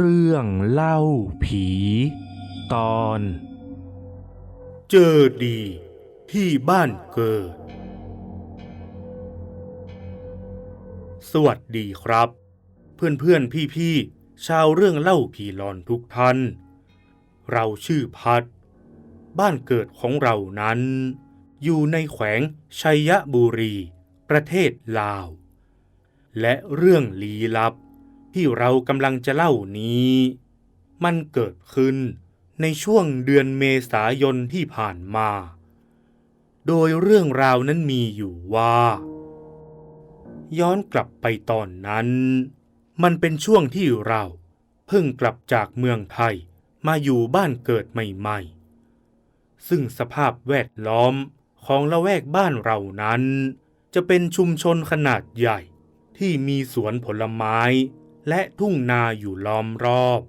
เรื่องเล่าผี ตอน เจอดีที่บ้านเกิด สวัสดีครับ เพื่อนเพื่อนพี่พี่ๆชาวเรื่องเล่าผีหลอนทุกท่าน เราชื่อพัด บ้านเกิดของเรานั้น อยู่ในแขวงชัยบุรี ประเทศลาว และเรื่องลี้ลับ ที่เรากำลังจะเล่านี้ มันเกิดขึ้นในช่วงเดือนเมษายนที่ผ่านมา โดยเรื่องราวนั้นมีอยู่ว่า ย้อนกลับไปตอนนั้น มันเป็นช่วงที่เราเพิ่งกลับจากเมืองไทยมาอยู่บ้านเกิดใหม่ๆ ซึ่งสภาพแวดล้อมของละแวกบ้านเรานั้น จะเป็นชุมชนขนาดใหญ่ที่มีสวนผลไม้ และทุ่งนาอยู่ล้อมรอบ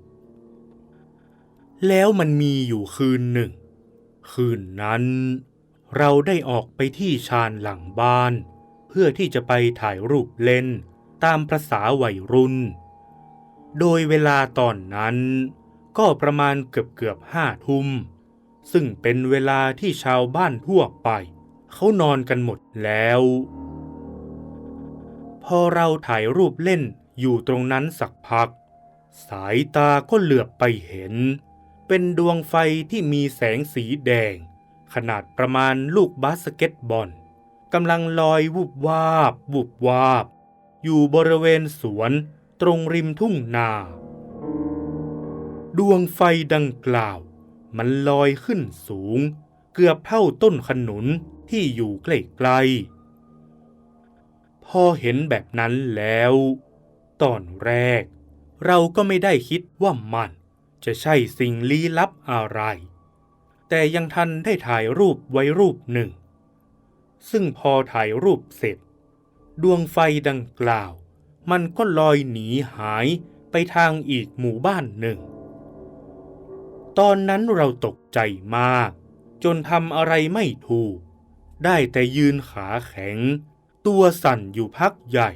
แล้วมันมีอยู่คืนหนึ่ง คืนนั้น เราได้ออกไปที่ชานหลังบ้าน เพื่อที่จะไปถ่ายรูปเล่นตามประษาวัยรุ่น โดยเวลาตอนนั้นก็ประมาณเกือบเกือบห้าทุ่ม ซึ่งเป็นเวลาที่ชาวบ้านทั่วไป เขานอนกันหมดแล้ว พอเราถ่ายรูปเล่น อยู่ตรงนั้นสักพัก สายตาก็เหลือบไปเห็น เป็นดวงไฟที่มีแสงสีแดง ขนาดประมาณลูกบาสเกตบอลกำลังลอยวุบวาบวุบวาบ อยู่บริเวณสวนตรงริมทุ่งนา ดวงไฟดังกล่าว มันลอยขึ้นสูง เกือบเท่าต้นขนุนที่อยู่ใกล้ๆพอเห็นแบบนั้นแล้ว ตอนแรก เราก็ไม่ได้คิดว่ามัน จะใช่สิ่งลี้ลับอะไร แต่ยังทันได้ถ่ายรูปไว้รูปหนึ่ง ซึ่งพอถ่ายรูปเสร็จ ดวงไฟดังกล่าว มันก็ลอยหนีหายไปทางอีกหมู่บ้านหนึ่ง ตอนนั้นเราตกใจมาก จนทำอะไรไม่ถูก ได้แต่ยืนขาแข็ง ตัวสั่นอยู่พักใหญ่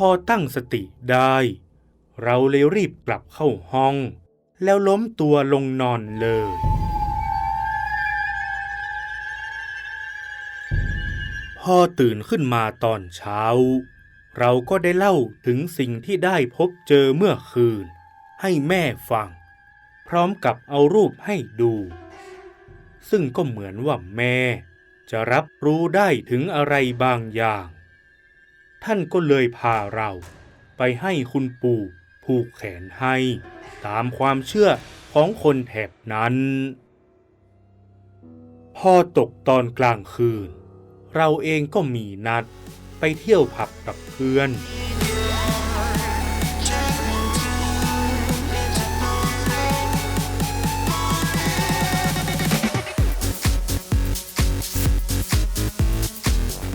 พอตั้งสติได้ เราเลยรีบกลับเข้าห้อง แล้วล้มตัวลงนอนเลย พอตื่นขึ้นมาตอนเช้า เราก็ได้เล่าถึงสิ่งที่ได้พบเจอเมื่อคืน ให้แม่ฟัง พร้อมกับเอารูปให้ดู ซึ่งก็เหมือนว่าแม่จะรับรู้ได้ถึงอะไรบางอย่าง ท่านก็เลยพาเรา ไปให้คุณปู่ผูกแขนให้ ตามความเชื่อของคนแถบนั้น พอตกตอนกลางคืน เราเองก็มีนัดไปเที่ยวผับกับเพื่อน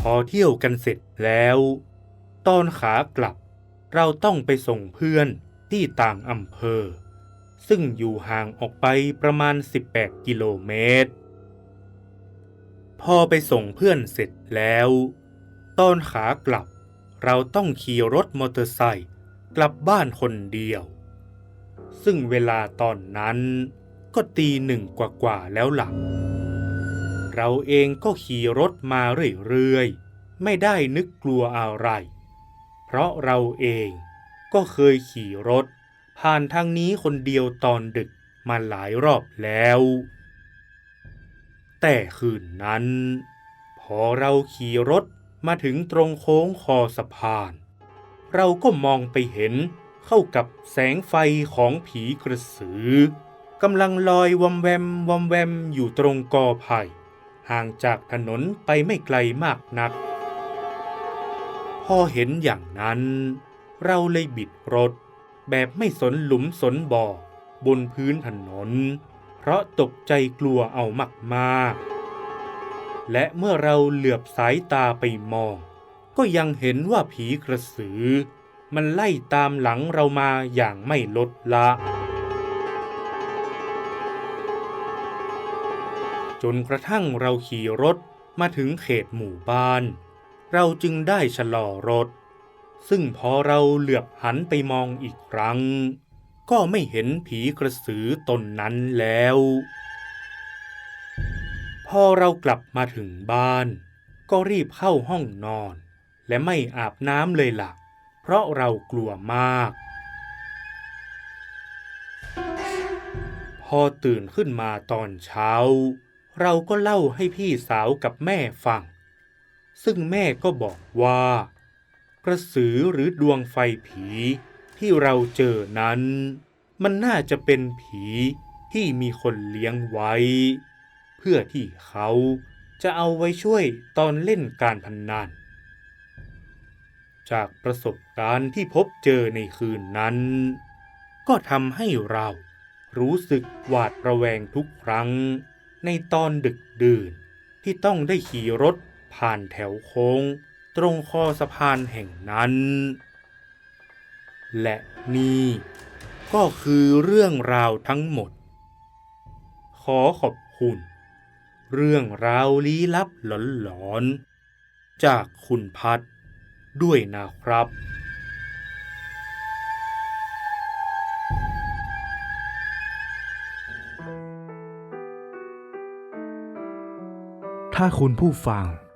พอเที่ยวกันเสร็จแล้ว ตอนขากลับ เราต้องไปส่งเพื่อนที่ต่างอำเภอ ซึ่งอยู่ห่างออกไปประมาณ 18 กิโลเมตร พอไปส่งเพื่อนเสร็จแล้ว ตอนขากลับ เราต้องขี่รถมอเตอร์ไซค์กลับบ้านคนเดียว ซึ่งเวลาตอนนั้นก็ตีหนึ่งกว่าๆแล้วหลัง เราเองก็ขี่รถมาเรื่อยๆ ไม่ได้นึกกลัวอะไร เพราะเราเองก็เคยขี่รถ ผ่านทางนี้คนเดียวตอนดึกมาหลายรอบแล้ว แต่คืนนั้น พอเราขี่รถมาถึงตรงโค้งคอสะพาน เราก็มองไปเห็นเข้ากับแสงไฟของผีกระสือกำลังลอยวำแวมวำแวมอยู่ตรงกอไผ่ห่างจากถนนไปไม่ไกลมากนัก อเห็นอย่างนั้น เราเลยบิดรถ แบบไม่สนหลุมสนบ่อบนพื้นถนน เพราะตกใจกลัวเอามากๆ และเมื่อเราเหลือบสายตาไปมอง ก็ยังเห็นว่าผีกระสือ มันไล่ตามหลังเรามาอย่างไม่ลดละจนกระทั่งเราขี่รถมาถึงเขตหมู่บ้าน เราจึงได้ชะลอรถ ซึ่งพอเราเหลือบหันไปมองอีกครั้ง ก็ไม่เห็นผีกระสือตนนั้นแล้ว พอเรากลับมาถึงบ้าน ก็รีบเข้าห้องนอน และไม่อาบน้ำเลยล่ะ เพราะเรากลัวมาก พอตื่นขึ้นมาตอนเช้า เราก็เล่าให้พี่สาวกับแม่ฟัง ซึ่งแม่ก็บอกว่า กระสือหรือดวงไฟผีที่เราเจอนั้น มันน่าจะเป็นผีที่มีคนเลี้ยงไว้ เพื่อที่เขาจะเอาไว้ช่วยตอนเล่นการพนนัน จากประสบการณ์ที่พบเจอในคืนนั้น ก็ทำให้เรารู้สึกหวาดระแวงทุกครั้ง ในตอนดึกดื่นที่ต้องได้ขี่รถ ผ่านแถวโค้งตรงคอสะพานแห่งนั้น และนี่ก็คือเรื่องราวทั้งหมด ขอขอบคุณ เรื่องราวลี้ลับหลอนๆ จากคุณพัดด้วยนะครับถ้าคุณผู้ฟัง